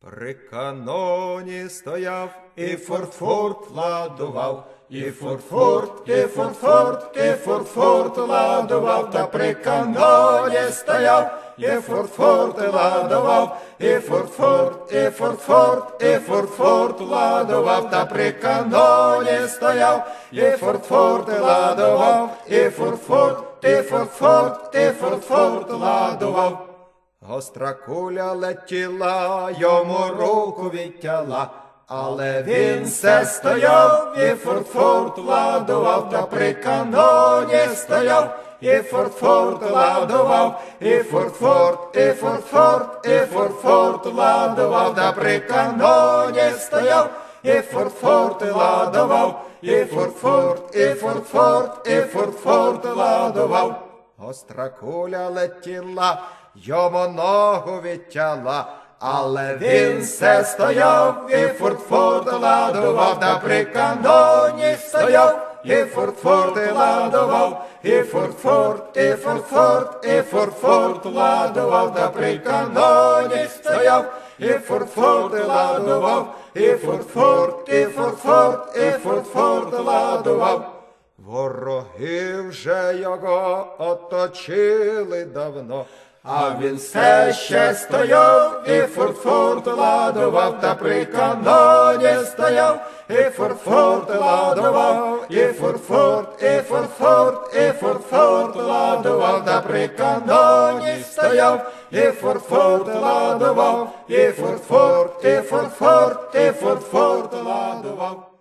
При каноні стояв і форт-форт ладував, і форт-форт, і форт-форт, і форт-форт ладував, та при каноні стояв, і форт-форт ладував, і форт-форт, і форт-форт, і форт-форт ладував, та при каноні стояв, і форт-форт ладував, і форт-форт, і форт-форт, і форт-форт ладував. Гостра куля летіла, йому руку відтяла, але він все стояв, і форт-форт ладував, та при каноні стояв, і форт-форт ладував, і форт-форт, і форт-форт, і форт-форт ладував, та при каноні стояв, і форт-форт ладував, і форт-форт, і форт-форт, і форт-форт ладував. Гостра куля летіла, йому ногу відтяла, але він все стояв, і форт-форт ладував, та при каноні стояв, і форт-форт ладував, і форт-форт, і форт-форт, і форт-форт ладував, та при каноні стояв, і форт-форт ладував, і форт-форт, і форт-форт, і форт-форт ладував. Вороги вже його оточили давно, а він все ще стояв, і форт-форт ладував, та при каноні стояв, і форт-форт ладував, і форт-форт, і форт-форт, і форт-форт ладував, та при каноні стояв, і форт-форт ладував, і форт-форт, і форт-форт, і форт-форт ладував.